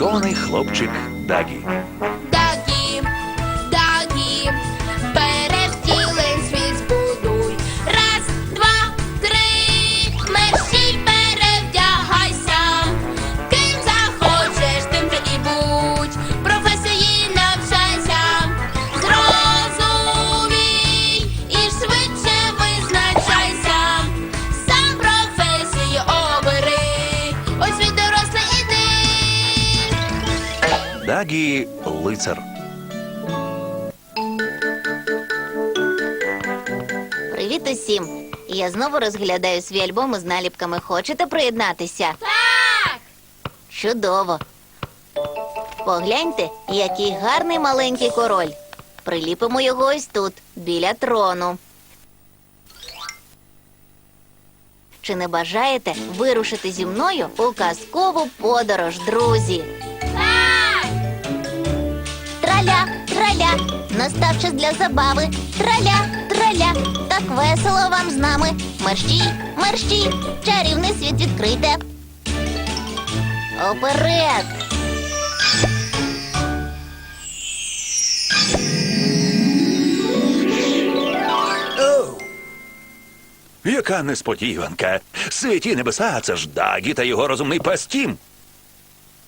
замаскований хлопчик. Дагі, лицар. Привіт усім! Я знову розглядаю свій альбом із наліпками. Хочете приєднатися? Так! Чудово! Погляньте, який гарний маленький король. Приліпимо його ось тут, біля трону. Чи не бажаєте вирушити зі мною у казкову подорож, друзі? Траля, траля, настав час для забави. Траля, траля, так весело вам з нами. Мерщій, мерщій, чарівний світ відкрите. Оперед! Яка несподіванка! Святі небеса, це ж Дагі та його розумний пес.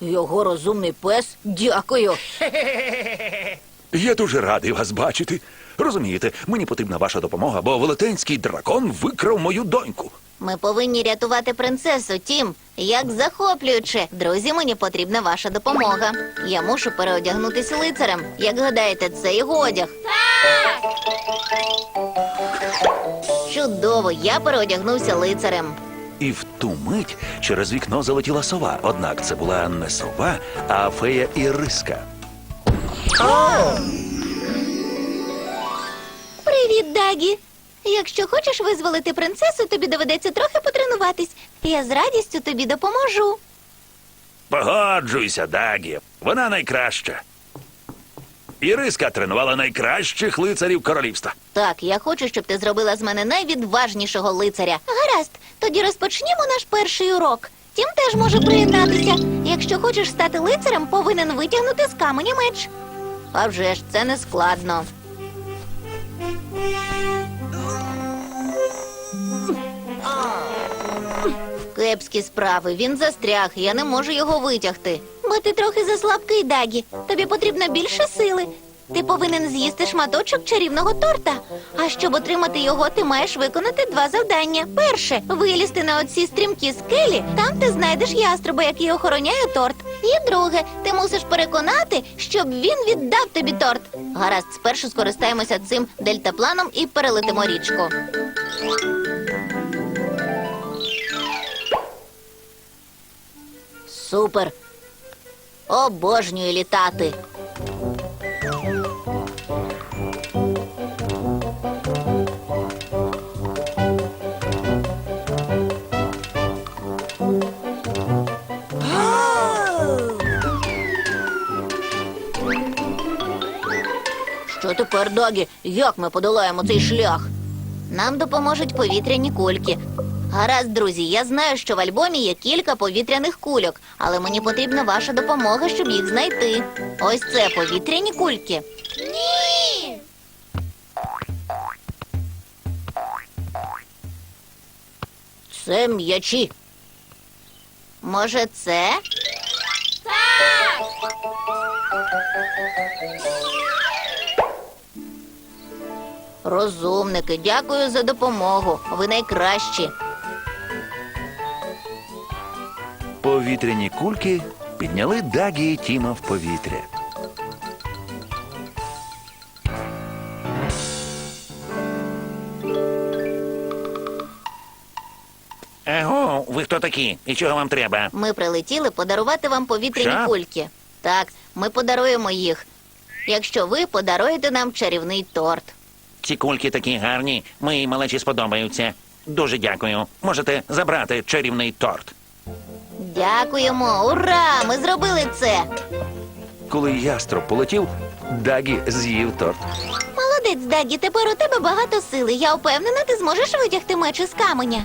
Його розумний пес, дякую. Я дуже радий вас бачити. Розумієте, мені потрібна ваша допомога, бо велетенський дракон викрав мою доньку. Ми повинні рятувати принцесу, Тім. Як захоплююче. Друзі, мені потрібна ваша допомога. Я мушу переодягнутися лицарем. Як гадаєте, це його одяг? Так! Чудово, я переодягнувся лицарем. Ту мить через вікно залетіла сова. Однак це була не сова, а фея Іриска. Привіт, Дагі. Якщо хочеш визволити принцесу, тобі доведеться трохи потренуватись. Я з радістю тобі допоможу. Погоджуйся, Дагі. Вона найкраща. Іриска тренувала найкращих лицарів королівства. Так, я хочу, щоб ти зробила з мене найвідважнішого лицаря. Гаразд, тоді розпочнімо наш перший урок. Тім теж може приєднатися. Якщо хочеш стати лицарем, повинен витягнути з каменя меч. А вже ж це не складно. Кепські справи, він застряг, я не можу його витягти. Бо ти трохи заслабкий, Дагі. Тобі потрібно більше сили. Ти повинен з'їсти шматочок чарівного торта. А щоб отримати його, ти маєш виконати два завдання. Перше вилізти на оці стрімкі скелі, там ти знайдеш яструба, який охороняє торт. І друге, ти мусиш переконати, щоб він віддав тобі торт. Гаразд, спершу скористаємося цим дельтапланом і перелетимо річку. Супер. Обожнюю літати. Що тепер, Дагі? Як ми подолаємо цей шлях? Нам допоможуть повітряні кульки. Гаразд, друзі, я знаю, що в альбомі є кілька повітряних кульок, але мені потрібна ваша допомога, щоб їх знайти. Ось це повітряні кульки. Ні! Це м'ячі. Може, це? Так! Розумники, дякую за допомогу. Ви найкращі. Повітряні кульки підняли Дагі і Тіма в повітря. Аго, ви хто такі? І чого вам треба? Ми прилетіли подарувати вам повітряні Що? кульки. Так, ми подаруємо їх. Якщо ви подаруєте нам чарівний торт. Ці кульки такі гарні, моїй малечі сподобаються. Дуже дякую. Можете забрати чарівний торт. Дякуємо! Ура! Ми зробили це! Коли яструб полетів, Дагі з'їв торт. Молодець, Дагі, тепер у тебе багато сили. Я впевнена, ти зможеш витягти меч із каменя.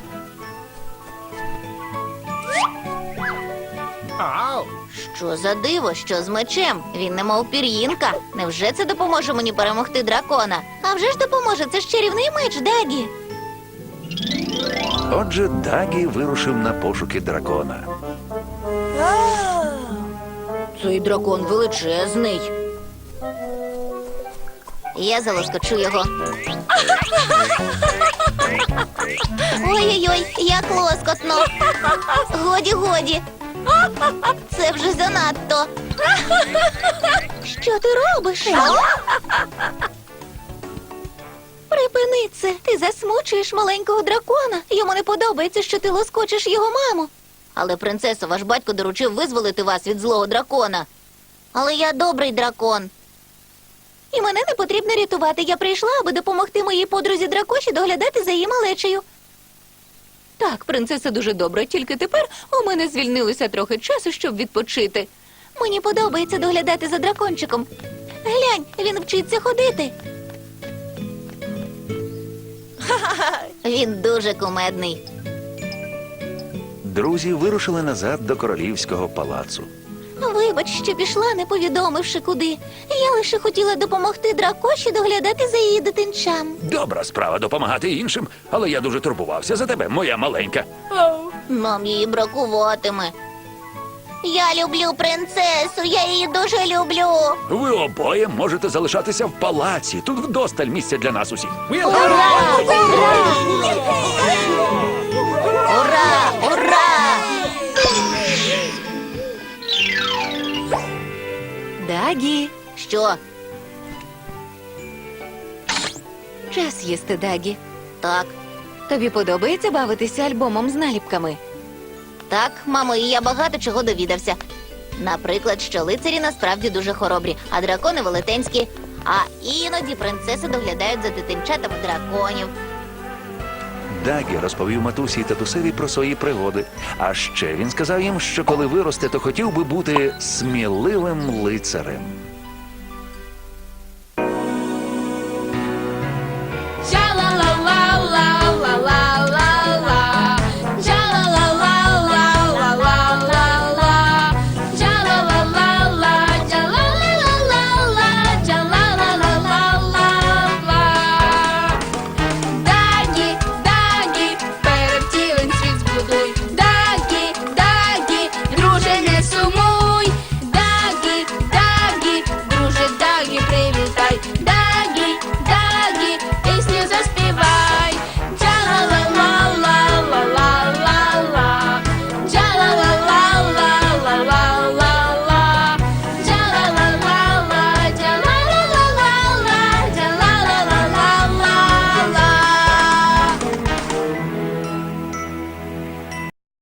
Що за диво, що з мечем? Він не мов пір'їнка. Невже це допоможе мені перемогти дракона? А вже ж допоможе, це ж чарівний меч, Дагі. Отже, Дагі вирушив на пошуки дракона. Цей дракон величезний. Я залоскочу його. Ой-ой-ой, як лоскотно. Годі, годі. Це вже занадто. Що ти робиш? Припини це. Ти засмучуєш маленького дракона. Йому не подобається, що ти лоскочиш його маму. Але, принцесо, ваш батько доручив визволити вас від злого дракона. Але я добрий дракон. І мене не потрібно рятувати. Я прийшла, аби допомогти моїй подрузі дракоші доглядати за її малечею. Так, принцеса дуже добра, тільки тепер у мене звільнилося трохи часу, щоб відпочити. Мені подобається доглядати за дракончиком. Глянь, він вчиться ходити. Він дуже кумедний. Друзі вирушили назад до королівського палацу. Вибач, що пішла, не повідомивши куди. Я лише хотіла допомогти дракоші доглядати за її дитинчам. Добра справа допомагати іншим, але я дуже турбувався за тебе, моя маленька. Нам її бракуватиме. Я люблю принцесу, я її дуже люблю. Ви обоє можете залишатися в палаці. Тут вдосталь місця для нас усіх. Ура! Ура! Дагі, Що? час їсти Дагі. Так, Тобі подобається бавитися альбомом з наліпками? так, мамо, і я багато чого довідався. Наприклад, що лицарі насправді дуже хоробрі, а дракони велетенські. А іноді принцеси доглядають за дитинчатами драконів. Дагі розповів матусі та татусеві про свої пригоди. А ще він сказав їм, що коли виросте, то хотів би бути сміливим лицарем.